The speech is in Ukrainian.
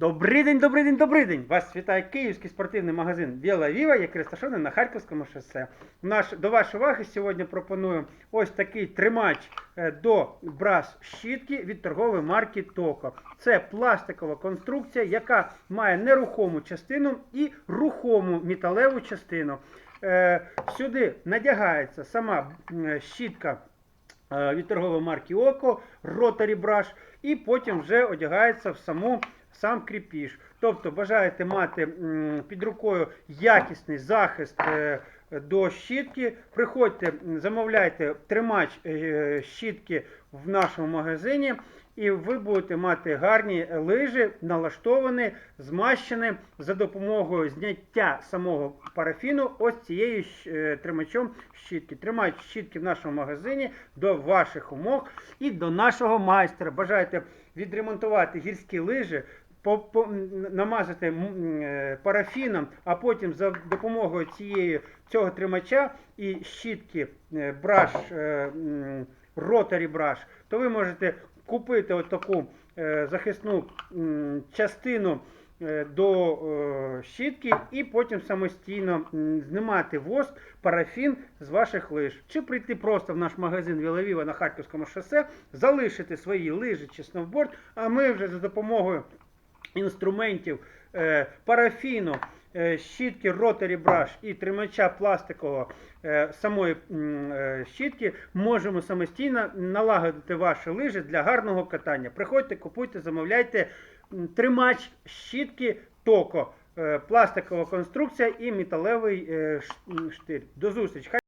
Добрий день, добрий день, добрий день! Вас вітає київський спортивний магазин Віла Віва, який розташований на Харківському шосе. Наш, до вашої уваги сьогодні пропоную ось такий тримач е, до брас щітки від торгової марки Токо. Це пластикова конструкція, яка має нерухому частину і рухому металеву частину. Е, Сюди надягається сама щітка е, від торгової марки Око, Rotary Brush, і потім вже одягається в саму сам кріпіж. Тобто бажаєте мати під рукою якісний захист е, до щітки, приходьте, замовляйте тримач е, щітки в нашому магазині. І ви будете мати гарні лижі, налаштовані, змащені за допомогою зняття самого парафіну ось цією е, тримачом щітки. Тримач щітки в нашому магазині до ваших умов і до нашого майстра. Бажаєте відремонтувати гірські лижі, по, по, намазати е, парафіном, а потім за допомогою цієї, цього тримача і щітки е, браш, е, м, ротарі браш, то ви можете купити от таку захисну частину до щітки і потім самостійно знімати воск, парафін з ваших лиж. Чи прийти просто в наш магазин Вілавіва на Харківському шосе, залишити свої лижі чи сноуборд, а ми вже за допомогою інструментів е, парафіну, е, щітки Rotary Brush і тримача пластикового е, самої щітки можемо самостійно налагодити ваші лижі для гарного катання. Приходьте, купуйте, замовляйте тримач щітки Токо, пластикова конструкція і металевий штир. До зустрічі!